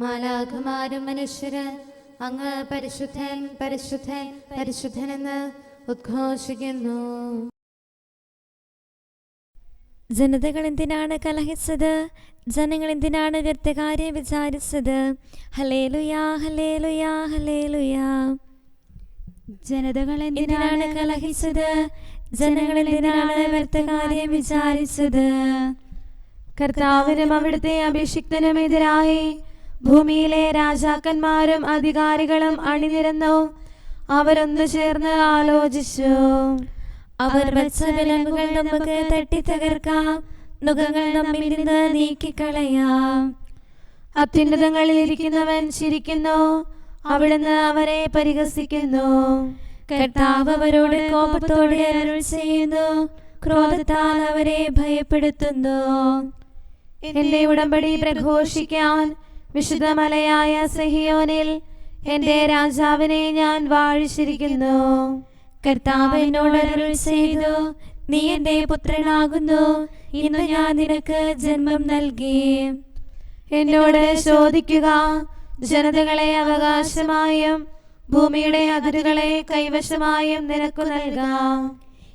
മാലാഖമാരും മനുഷ്യര് അങ്ങ് പരിശുദ്ധൻ പരിശുദ്ധൻ പരിശുദ്ധനെന്ന് ഉദ്ഘോഷിക്കുന്നു. ജനതകൾ എന്തിനാണ് കലഹിച്ചത്? ജനങ്ങൾ എന്തിനാണ് വ്യർത്ഥകാര്യം വിചാരിച്ചത്? ഹലേലുയാ ഹലേലുയാ ഹലേലുയാ ജനതകൾ എന്തിനാണ് കലഹിച്ചത്? ജനങ്ങൾ എന്തിനാണ് വ്യർത്ഥകാര്യം വിചാരിച്ചത്? കർത്താവിനും അവിടുത്തെ അഭിഷിക്തനും എതിരായി ഭൂമിയിലെ രാജാക്കന്മാരും അധികാരികളും അണിനിരന്നു അവരൊന്നു ചേർന്ന് ആലോചിച്ചു. അവർ വെച്ച വിലങ്ങുകൾ നമുക്ക് തട്ടി തകർക്കാം മുഖങ്ങൾ നമ്മിൽ നിന്ന് നീക്കിക്കളയാം. അത്യുന്നതങ്ങളിൽ ഇരിക്കുന്നവൻ ചിരിക്കുന്നു അവിടുന്ന് അവരെ പരിഹസിക്കുന്നു. കർത്താവ് അവരോട് കോപത്തോടെ അരുൾ ചെയ്യുന്നു ക്രോധത്താൽ അവരെ ഭയപ്പെടുത്തുന്നു. എന്റെ ഉടമ്പടി പ്രഘോഷിക്കാൻ വിശുദ്ധമലയായ സഹിയോനിൽ എന്റെ രാജാവിനെ ഞാൻ വാഴിച്ചിരിക്കുന്നു. കർത്താവ് എന്നോട് ചെയ്തു നീ എന്റെ പുത്രനാകുന്നു. ഇന്ന് ഞാൻ നിനക്ക് ജന്മം നൽകി. എന്നോട് ചോദിക്കുക ജനതകളെ അവകാശമായും ഭൂമിയുടെ അതിരുകളെ കൈവശമായും നിനക്ക് നൽകാം.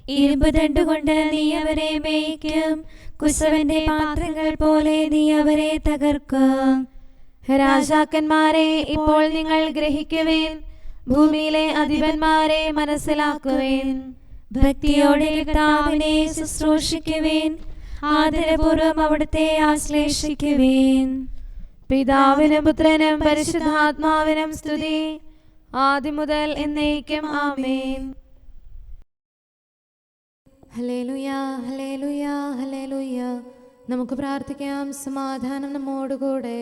ഇരുമ്പ് തണ്ടുകൊണ്ട് നീ അവരെ മേയ്ക്കും കുശവന്റെ പാത്രങ്ങൾ പോലെ നീ അവരെ തകർക്കും. രാജാക്കന്മാരെ ഇപ്പോൾ നിങ്ങൾ ഗ്രഹിക്കുവേൻ. ഭൂമിയിലെ അധിപന്മാരെ മനസ്സിലാക്കുവേൻ. ഭക്തിയോടെ കർത്താവിനെ ശുശ്രൂഷിക്കുവേൻ. ആദരപൂർവം അവിടുത്തെ ആശ്ലേഷിക്കുവേൻ. പിതാവിനും പുത്രനും പരിശുദ്ധാത്മാവിനും സ്തുതി. ആദ്യം മുതൽ എന്നേക്കും ആമേൻ. നമുക്ക് പ്രാർത്ഥിക്കാം സമാധാനം നമ്മോടുകൂടെ.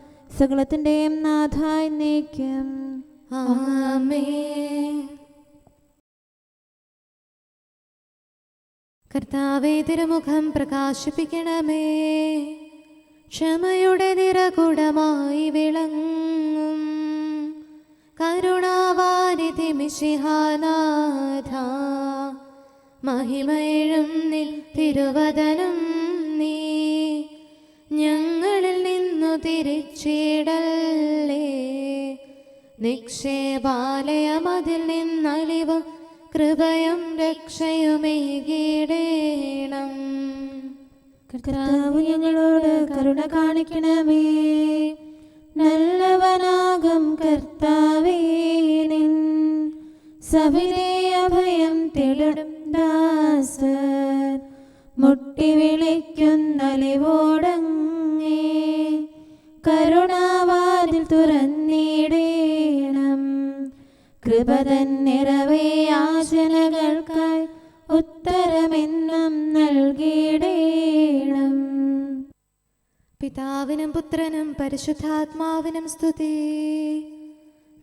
സകലത്തിന്റെയും നാഥായി നീക്കും ആമേ കർത്താവേ തിരുമുഖം പ്രകാശിപ്പിക്കണമേ. ക്ഷമയുടെ നിറകുടമായി വിളങ്ങും. കരുണാവാരിധി മിശിഹാനാഥ. മഹിമയിഴും നിൽ തിരുവദനം നീ. ഞങ്ങളിൽ നിന്നു തിരിച്ചിടല്ലേ? നിക്ഷേപാലയമതിൽ നിന്നലിവ് കൃപയും രക്ഷയുമേകീടേണം കർത്താവ് ഞങ്ങളോട് കരുണ കാണിക്കണമേ. നല്ലവനാകും കർത്താവേ നിൻ. അഭയം തേടും മുട്ടി വിളിക്കുന്നലിവോടങ്ങേ കരുണാവാതിൽ തുറന്നിടേണം. കൃപതൻ നിറവേ ആശനകൾക്കായി ഉത്തരമെന്നും നൽകിയിടേണം പിതാവിനും പുത്രനും പരിശുദ്ധാത്മാവിനും സ്തുതി.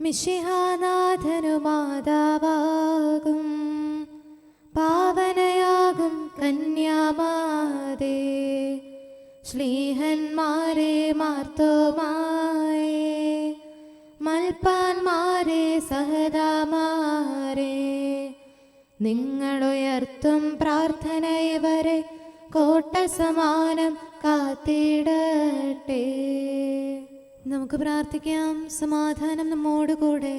മിശിഹാനാഥനു മാതാവാകും പാവനയാകും കന്യാമാതേ ശ്ലീഹന്മാരെ മാർത്തോമായേ മൽപ്പാന്മാരെ സഹദാമാരെ നിങ്ങളുയർത്തും പ്രാർത്ഥനയവരെ കോട്ട സമാനം കാത്തിടട്ടെ. നമുക്ക് പ്രാർത്ഥിക്കാം. സമാധാനം നമ്മോടുകൂടെ.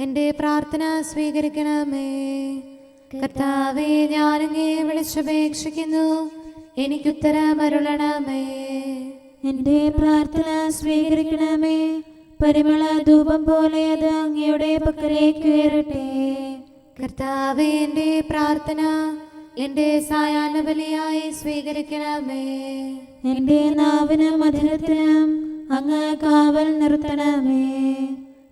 എന്റെ പ്രാർത്ഥന സ്വീകരിക്കണമേ. കർത്താവെ ഞാനങ്ങേ വിളിച്ചപേക്ഷിക്കുന്നു. എനിക്കുത്തരമരുളണമേ. എന്റെ പ്രാർത്ഥന സ്വീകരിക്കണമേ. പരിമള ധൂപം പോലെ അത് അങ്ങയുടെ പക്കലേക്ക് ഉയരട്ടെ കർത്താവെ എന്റെ പ്രാർത്ഥന എന്റെ സായാഹ്ന ബലിയായി സ്വീകരിക്കണമേ. എന്റെ നാവിനും മധുരത്തിനും അങ്ങ് കാവൽ നിർത്തണമേ.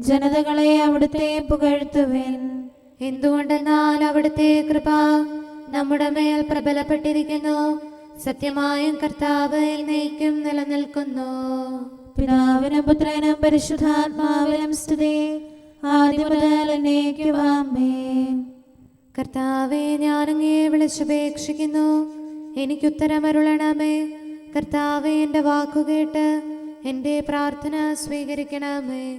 ജനതകളെ അവിടുത്തെ പുകഴ്ത്തുവേൻ. എന്തുകൊണ്ടെന്നാൽ അവിടുത്തെ കൃപ നമ്മുടെ മേൽ പ്രബലപ്പെട്ടിരിക്കുന്നു. സത്യമായും കർത്താവ് എന്നേക്കും നിലനിൽക്കുന്നു. പിതാവിനും പുത്രനും പരിശുദ്ധാത്മാവിനും സ്തുതി. ആദ്യം മുതൽ എന്നേക്കും ആമേൻ. കർത്താവെ ഞാനങ്ങേ വിളിച്ചപേക്ഷിക്കുന്നു. എനിക്കുത്തരമരുളണമേ കർത്താവെ എന്റെ വാക്കുകേട്ട് എന്റെ പ്രാർത്ഥന സ്വീകരിക്കണമേ.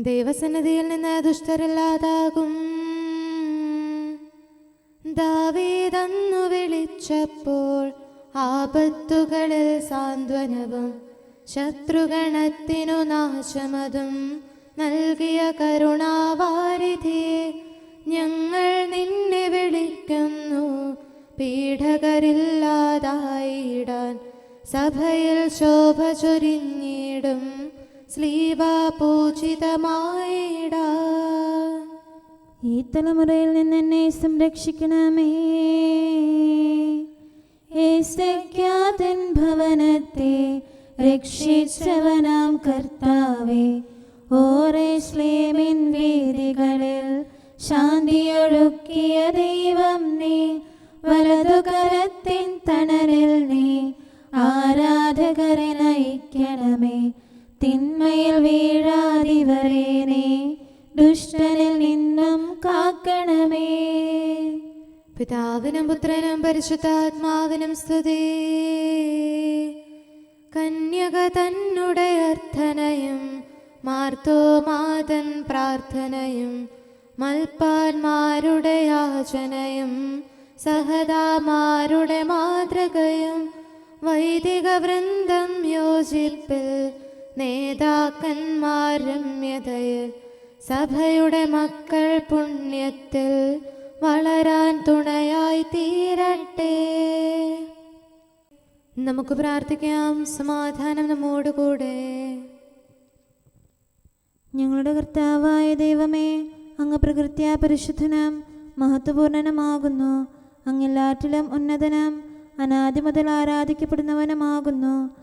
ദൈവസന്നിധിയിൽ നിന്ന് ദുഷ്ടരില്ലാതാകും. ദാവീതന്നു വിളിച്ചപ്പോൾ ആപത്തുകളിൽ സാന്ത്വനവും ശത്രുഗണത്തിനു നാശമതും നൽകിയ കരുണാവാരിധി. ഞങ്ങൾ നിന്നെ വിളിക്കുന്നു പീഠകരില്ലാതായിടാൻ സഭയിൽ ശോഭ ചൊരിഞ്ഞിടും. സ്ലീവ പൂജിതമായിടാൻ ഈ തലമുറയിൽ നിന്ന് എന്നെ സംരക്ഷിക്കണമേ. ഏസയ്ക്കാതൻ ഭവനത്തെ രക്ഷിച്ചവനാം കർത്താവേ. ഓരേശ്ലേമിൻ വീതികളിൽ ശാന്തിയൊഴുക്കിയ ദൈവം നീ. വലതുകരത്തിൻ തണലിൽ നീ ആരാധകരെ നയിക്കണമേ. തിന്മയിൽ വീഴാതിവരേനേ ദുഷ്ടനിൽ നിന്നും കാക്കണമേ. പിതാവിനും പുത്രനും പരിശുദ്ധാത്മാവിനും സ്തുതി. കന്യക തന്നുടെ അർത്ഥനയും മാർത്തോമാതൻ പ്രാർത്ഥനയും മൽപ്പാന്മാരുടെ യാചനയും സഹദാമാരുടെ മാതൃകയും വൈദിക വൃന്ദം യോജിപ്പിൽ നേതാക്കന്മാർ രമ്യതയിൽ സഭയുടെ മക്കൾ പുണ്യത്തിൽ വളരാൻ തുണയായി തീരട്ടെ. നമുക്ക് പ്രാർത്ഥിക്കാം. സമാധാനം നമ്മോടുകൂടെ. ഞങ്ങളുടെ കർത്താവായ ദൈവമേ അങ്ങ് പ്രകൃത്യ പരിശുദ്ധനാം മഹത്വപൂർണനമാകുന്നു. അങ്ങെല്ലാറ്റിലും ഉന്നതനാം അനാദി മുതൽ ആരാധിക്കപ്പെടുന്നവനുമാകുന്നു.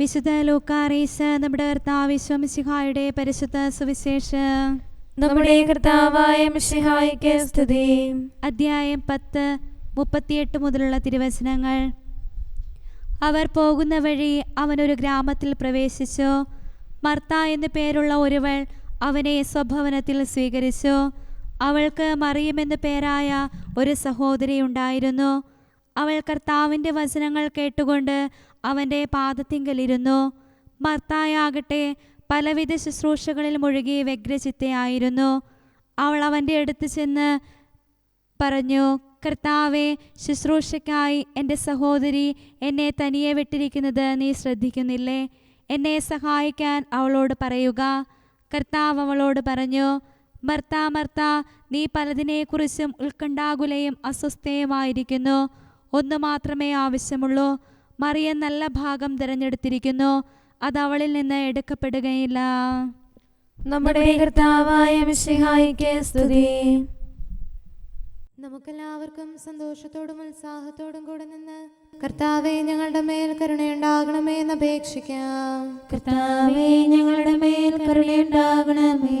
വിശുദ്ധ ലൂക്കാറീസ് നമ്മുടെ കർത്താവ് വിശ്വമിശിഹായുടെ പരിശുദ്ധ സുവിശേഷം. നമ്മുടെ കർത്താവായ മിശിഹായിക്ക് സ്തുതി. അദ്ധ്യായം പത്ത് മുപ്പത്തിയെട്ട് മുതലുള്ള തിരുവചനങ്ങൾ. അവർ പോകുന്ന വഴി അവനൊരു ഗ്രാമത്തിൽ പ്രവേശിച്ചു. മർത്ത എന്നു പേരുള്ള ഒരുവൾ അവനെ സ്വഭവനത്തിൽ സ്വീകരിച്ചു. അവൾക്ക് മറിയമെന്ന് പേരായ ഒരു സഹോദരി ഉണ്ടായിരുന്നു. അവൾ കർത്താവിന്റെ വചനങ്ങൾ കേട്ടുകൊണ്ട് അവന്റെ പാദത്തിങ്കലിരുന്നു. ഭർത്തായാകട്ടെ പലവിധ ശുശ്രൂഷകളിൽ മുഴുകി വ്യഗ്രചിത്തയായിരുന്നു. അവൾ അവന്റെ അടുത്ത് ചെന്ന് പറഞ്ഞു കർത്താവെ ശുശ്രൂഷയ്ക്കായി എന്റെ സഹോദരി എന്നെ തനിയെ വിട്ടിരിക്കുന്നത് നീ ശ്രദ്ധിക്കുന്നില്ലേ? എന്നെ സഹായിക്കാൻ അവളോട് പറയുക. കർത്താവ് അവളോട് പറഞ്ഞു മർത്ത മർത്ത നീ പലതിനെക്കുറിച്ചും ഉത്കണ്ഠാകുലയും അസ്വസ്ഥയുമായിരിക്കുന്നു. ഒന്ന് മാത്രമേ ആവശ്യമുള്ളൂ. മറിയ നല്ല ഭാഗം തിരഞ്ഞെടുത്തിരിക്കുന്നു. അത് അവളിൽ നിന്ന് എടുക്കപ്പെടുകയില്ല. നമ്മുടെ കർത്താവായ മിശിഹായിക്ക് സ്തുതി. നമുക്കെല്ലാവർക്കും സന്തോഷത്തോടും ഉത്സാഹത്തോടും കൂടെ നിന്ന് കർത്താവെ ഞങ്ങളുടെ മേൽ കരുണയുണ്ടാകണമേ എന്ന് അപേക്ഷിക്കാം. കർത്താവെ ഞങ്ങളുടെ മേൽ കരുണയുണ്ടാകണമേ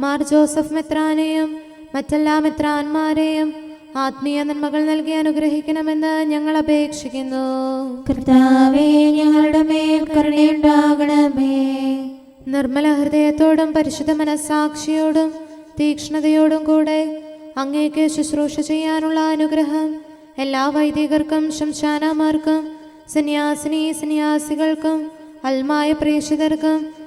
മാർ ജോസഫ് മെത്രാനെയും മറ്റെല്ലാ മെത്രാന്മാരെയും ആത്മീയ നന്മകൾ നൽകി അനുഗ്രഹിക്കണമെന്ന് ഞങ്ങൾ അപേക്ഷിക്കുന്നു. കർത്താവേ ഞങ്ങളുടെ മേൽ കരുണയുണ്ടാകണമേ. നിർമ്മല ഹൃദയത്തോടും പരിശുദ്ധ മനസ്സാക്ഷിയോടും തീക്ഷ്ണതയോടും കൂടെ അങ്ങേക്ക് ശുശ്രൂഷ ചെയ്യാനുള്ള അനുഗ്രഹം എല്ലാ വൈദികർക്കും ശംശാനമാർക്കും സന്യാസിനി സന്യാസികൾക്കും അൽമായ പ്രേക്ഷിതർക്കും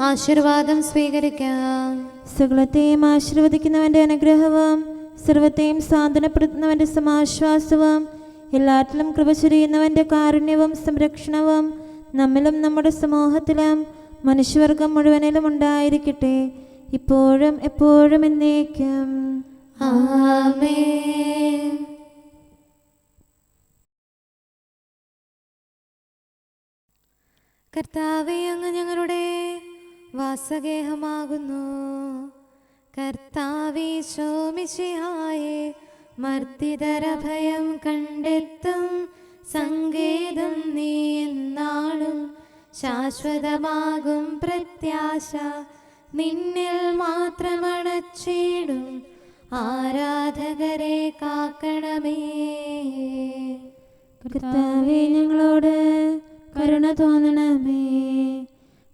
ആശീർവാദം സ്വീകരിക്കാം. സകലത്തെയും ആശീർവദിക്കുന്നവന്റെ അനുഗ്രഹവും സർവത്തെയും സാന്ത്വനപ്പെടുത്തുന്നവന്റെ സമാശ്വാസവും എല്ലാറ്റിലും കൃപ ചൊരിയുന്നവന്റെ കാരുണ്യവും സംരക്ഷണവും നമ്മിലും നമ്മുടെ സമൂഹത്തിലും മനുഷ്യവർഗം മുഴുവനിലും ഉണ്ടായിരിക്കട്ടെ. ഇപ്പോഴും എപ്പോഴും എന്നേക്കും. ആമേൻ. കർത്താവെ അങ്ങ് ഞങ്ങളുടെ വാസഗേഹമാകുന്നു. കർത്താവെ മർദ്ദിതരഭയം മർദ്ദിതര ഭയം കണ്ടെത്തും. സങ്കേതം നീ എന്നാളും. ശാശ്വതമാകും പ്രത്യാശ. നിന്നിൽ മാത്രമണച്ചിടും. ആരാധകരെ കാക്കണമേ. കർത്താവേ ഞങ്ങളോട് കരുണ തോന്നണമേ.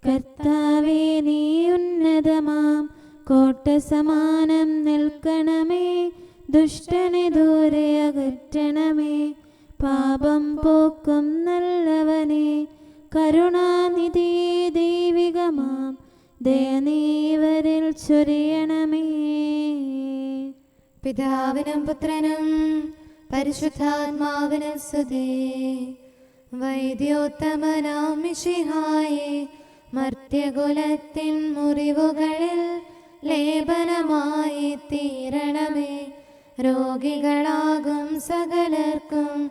കർത്താവെ നീ ഉന്നതമാം. കോട്ട സമാനം നിൽക്കണമേ. ദുഷ്ടനെ ദൂരെ അകറ്റണമേ. പാപം പോക്കും നല്ലവനെ. കരുണാനിധി ദൈവികമാം. ദയനീവരിൽ ചൊരിയണമേ. പിതാവിനും പുത്രനും പരിശുദ്ധാത്മാവിനും സ്തുതി. വൈദ്യോത്തമനാം മിശിഹായെ. മർത്യകുലത്തിൻ മുറിവുകളിൽ ലേപനമായി തീരണമേ. രോഗികളാകും സകലർക്കും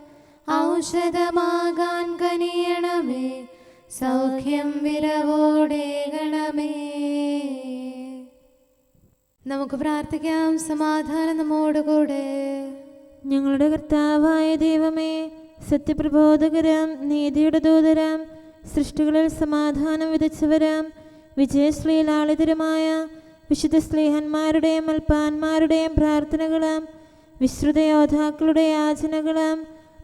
ഔഷധമാകാൻ കനിയണമേ. സൗഖ്യം വിരവോടേകണമേ നമുക്ക് പ്രാർത്ഥിക്കാം. സമാധാനം നമ്മോടുകൂടെ. ഞങ്ങളുടെ കർത്താവായ ദൈവമേ സത്യപ്രബോധകരം നീതിയുടെ ദൂതരം സൃഷ്ടികളിൽ സമാധാനം വിതച്ചവരാം വിജയശ്രീലാളിതരമായ വിശുദ്ധ സ്നേഹന്മാരുടെയും അൽപ്പാന്മാരുടെയും പ്രാർത്ഥനകളും വിശ്രുത യോദ്ധാക്കളുടെ യാചനകളും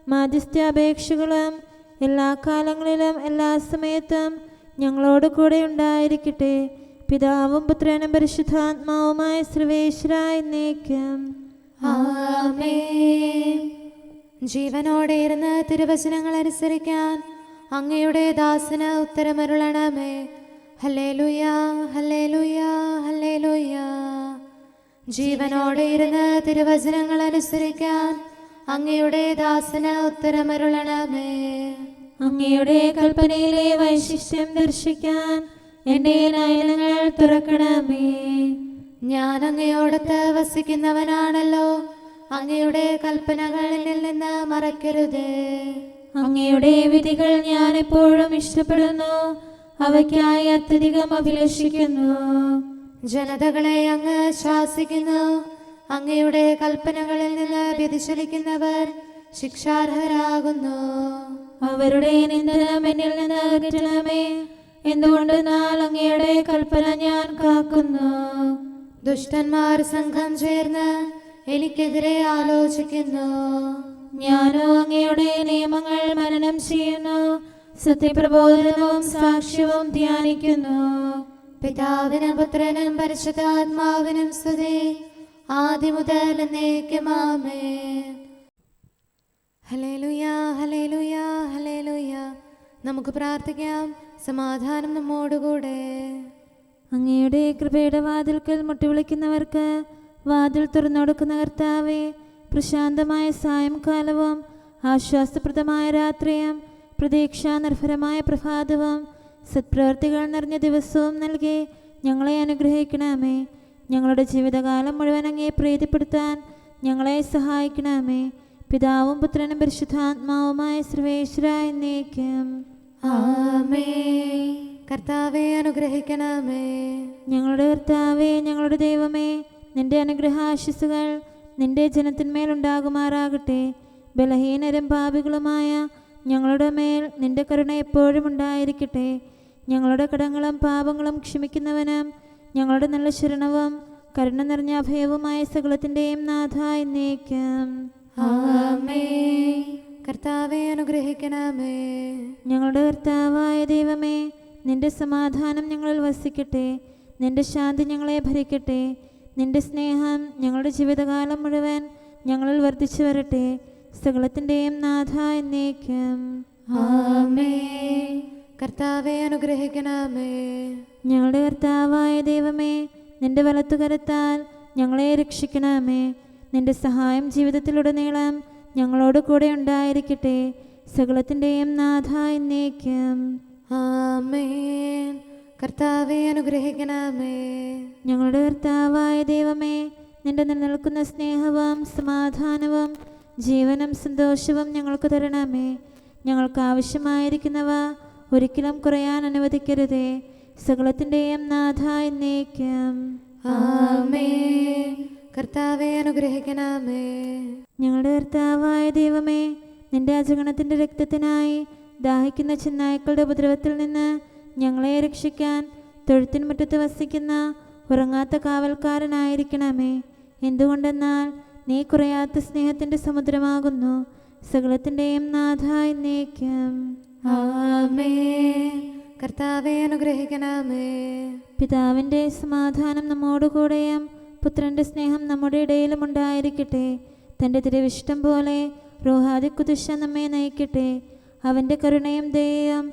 മാധ്യസ്ഥ്യാപേക്ഷകളും എല്ലാ കാലങ്ങളിലും എല്ലാ സമയത്തും ഞങ്ങളോട് കൂടെ ഉണ്ടായിരിക്കട്ടെ. പിതാവും പുത്രനും പരിശുദ്ധാത്മാവുമായ സർവേശ്വര നീക്കം ജീവനോടെ ഇരുന്ന് തിരുവചനങ്ങൾ അനുസരിക്കാൻ അങ്ങയുടെ ദാസന ഉത്തരമരുളണമേ. Hallelujah hallelujah hallelujah. ജീവനോടെ ഇരുന്ന് തിരുവചനങ്ങൾ അനുസരിക്കാൻ അങ്ങയുടെ ദാസന ഉത്തരമരുളണമേ. അങ്ങയുടെ കൽപ്പനയിലെ വൈശിഷ്ട്യം ദർശിക്കാൻ എന്റെ നയനങ്ങൾ തുറക്കണമേ. ഞാൻ അങ്ങയോടത്ത് വസിക്കുന്നവനാണല്ലോ. അങ്ങയുടെ കൽപ്പനകളിൽ നിന്ന് മറക്കരുതേ. അങ്ങയുടെ വിധികൾ ഞാൻ എപ്പോഴും ഇഷ്ടപ്പെടുന്നു. അവയ്ക്കായി അത്യധികം അഭിലഷിക്കുന്നു. ജനതകളെ അങ്ങ് ശാസിക്കുന്നു. അങ്ങയുടെ കൽപ്പനകളിൽ നിന്ന് വ്യതിചലിക്കുന്നവർ ശിക്ഷാർഹരാകുന്നു. അവരുടെ നിന്ദനം എന്നിൽ നിന്ന് അകറ്റണമേ. എന്തുകൊണ്ട് അങ്ങയുടെ കൽപ്പന ഞാൻ കാക്കുന്നു. ദുഷ്ടന്മാർ സംഘം ചേർന്ന് എനിക്കെതിരെ ആലോചിക്കുന്നു. ഞാനോ അങ്ങയുടെ നിയമങ്ങൾ മനനം ചെയ്യുന്നു സത്യപ്രബോധനവും സാക്ഷ്യവും ധ്യാനിക്കുന്നു. പിതാവിനും പുത്രനും പരിശുദ്ധാത്മാവിനും സ്തുതി ആദ്യം മുതൽ എന്നേക്കുമാമേ ഹലേലുയ ഹലേലുയ ഹലേലുയ നമുക്ക് പ്രാർത്ഥിക്കാം. സമാധാനം നമ്മോടുകൂടെ. അങ്ങയുടെ കൃപയുടെ വാതിൽക്കൽ മുട്ടിവിളിക്കുന്നവർക്ക് വാതിൽ തുറന്നു കൊടുക്കുന്ന കർത്താവെ പ്രശാന്തമായ സായംകാലവും ആശ്വാസപ്രദമായ രാത്രിയും പ്രതീക്ഷാനിർഭരമായ പ്രഭാതവും സത്പ്രവർത്തികൾ നിറഞ്ഞ ദിവസവും നൽകി ഞങ്ങളെ അനുഗ്രഹിക്കണമേ. ഞങ്ങളുടെ ജീവിതകാലം മുഴുവൻ അങ്ങേ പ്രീതിപ്പെടുത്താൻ ഞങ്ങളെ സഹായിക്കണമേ. പിതാവും പുത്രനും പരിശുദ്ധാത്മാവുമായ സർവേശ്വര എന്നേക്കും. ആമേ. കർത്താവെ അനുഗ്രഹിക്കണമേ. ഞങ്ങളുടെ കർത്താവേ ഞങ്ങളുടെ ദൈവമേ നിന്റെ അനുഗ്രഹാശിസുകൾ നിന്റെ ജനത്തിന്മേലുണ്ടാകുമാറാകട്ടെ. ബലഹീനരും പാപികളുമായ ഞങ്ങളുടെ മേൽ നിന്റെ കരുണ എപ്പോഴും ഉണ്ടായിരിക്കട്ടെ. ഞങ്ങളുടെ കടങ്ങളും പാപങ്ങളും ക്ഷമിക്കുന്നവനും ഞങ്ങളുടെ നല്ല ശരണവും കരുണ നിറഞ്ഞ അഭയവുമായ സകലത്തിന്റെയും നാഥ എന്നേക്കും. ആമേ. കർത്താവെ അനുഗ്രഹിക്കണമേ. ഞങ്ങളുടെ കർത്താവായ ദൈവമേ നിന്റെ സമാധാനം ഞങ്ങളിൽ വസിക്കട്ടെ. നിന്റെ ശാന്തി ഞങ്ങളെ ഭരിക്കട്ടെ. നിന്റെ സ്നേഹം ഞങ്ങളുടെ ജീവിതകാലം മുഴുവൻ ഞങ്ങളിൽ വർദ്ധിച്ചു വരട്ടെ. സകലത്തിന്റെയും നാഥ എന്നേക്കും. ആമേ കർത്താവെ അനുഗ്രഹിക്കണമേ. ഞങ്ങളുടെ കർത്താവായ ദൈവമേ നിന്റെ വലത്തുകരത്താൽ ഞങ്ങളെ രക്ഷിക്കണമേ. നിന്റെ സഹായം ജീവിതത്തിലുടനീളം ഞങ്ങളോട് കൂടെ ഉണ്ടായിരിക്കട്ടെ. സകലത്തിന്റെയും നാഥ എന്നേക്കും. ആമേൻ. കർത്താവെ അനുഗ്രഹിക്കണമേ. ഞങ്ങളുടെ കർത്താവായ ദൈവമേ നിന്റെ നിലനിൽക്കുന്ന സ്നേഹവും സമാധാനവും ജീവനും സന്തോഷവും ഞങ്ങൾക്ക് തരണമേ. ഞങ്ങൾക്ക് ആവശ്യമായിരിക്കുന്നവ ഒരിക്കലും കുറയാൻ അനുവദിക്കരുതേ. സകലത്തിന്റെയും നാഥ എന്നേക്കും. ആമേ കർത്താവെ അനുഗ്രഹിക്കണമേ. ഞങ്ങളുടെ കർത്താവായ ദൈവമേ നിന്റെ അജഗണത്തിന്റെ രക്തത്തിനായി ദാഹിക്കുന്ന ചെന്നായ്ക്കളുടെ ഉപദ്രവത്തിൽ നിന്ന് ഞങ്ങളെ രക്ഷിക്കാൻ തൊഴുത്തിൻമുറ്റത്ത് വസിക്കുന്ന ഉറങ്ങാത്ത കാവൽക്കാരനായിരിക്കണമേ. എന്തുകൊണ്ടെന്നാൽ നീ കുറയാത്ത സ്നേഹത്തിന്റെ സമുദ്രമാകുന്നു. സകലത്തിന്റെയും നാഥ എന്നേക്കും. ആമേ കർത്താവെ അനുഗ്രഹിക്കണമേ. പിതാവിന്റെ സമാധാനം നമ്മോടുകൂടെയും പുത്രന്റെ സ്നേഹം നമ്മുടെ ഇടയിലും ഉണ്ടായിരിക്കട്ടെ. തന്റെ തിരുവിഷ്ടം പോലെ റോഹാദി കുതിശ നമ്മെ നയിക്കട്ടെ. അവന്റെ കരുണയും ദയയും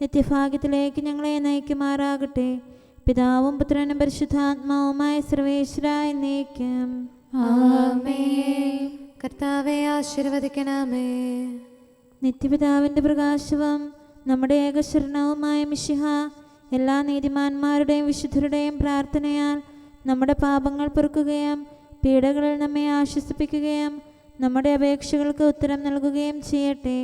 നിത്യഭാഗ്യത്തിലേക്ക് ഞങ്ങളെ നയിക്കുമാറാകട്ടെ. പിതാവും പുത്രനും പരിശുദ്ധാത്മാവുമായ സർവേശ്വര എന്നേക്കും. ആമേ കർത്താവെ ആശീർവദിക്കണമേ. നിത്യപിതാവിന്റെ പ്രകാശവും നമ്മുടെ ഏകശരണവുമായ മിശിഹ എല്ലാ നീതിമാന്മാരുടെയും വിശുദ്ധരുടെയും പ്രാർത്ഥനയാൽ നമ്മുടെ പാപങ്ങൾ പൊറുക്കുകയും പീഡകളിൽ നമ്മെ ആശ്വസിപ്പിക്കുകയും നമ്മുടെ അപേക്ഷകൾക്ക് ഉത്തരം നൽകുകയും ചെയ്യട്ടെ.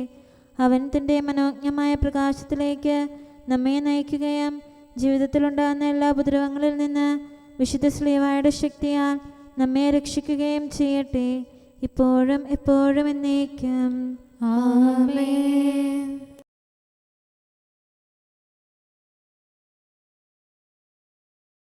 അവൻ തന്റെ മനോജ്ഞമായ പ്രകാശത്തിലേക്ക് നമ്മെ നയിക്കുകയും ജീവിതത്തിലുണ്ടാകുന്ന എല്ലാ ഉപദ്രവങ്ങളിൽ നിന്ന് വിശുദ്ധ സ്ലീവായുടെ ശക്തിയാൽ നമ്മെ രക്ഷിക്കുകയും ചെയ്യട്ടെ. ഇപ്പോഴും എപ്പോഴും എന്നേക്കും. ആമേൻ.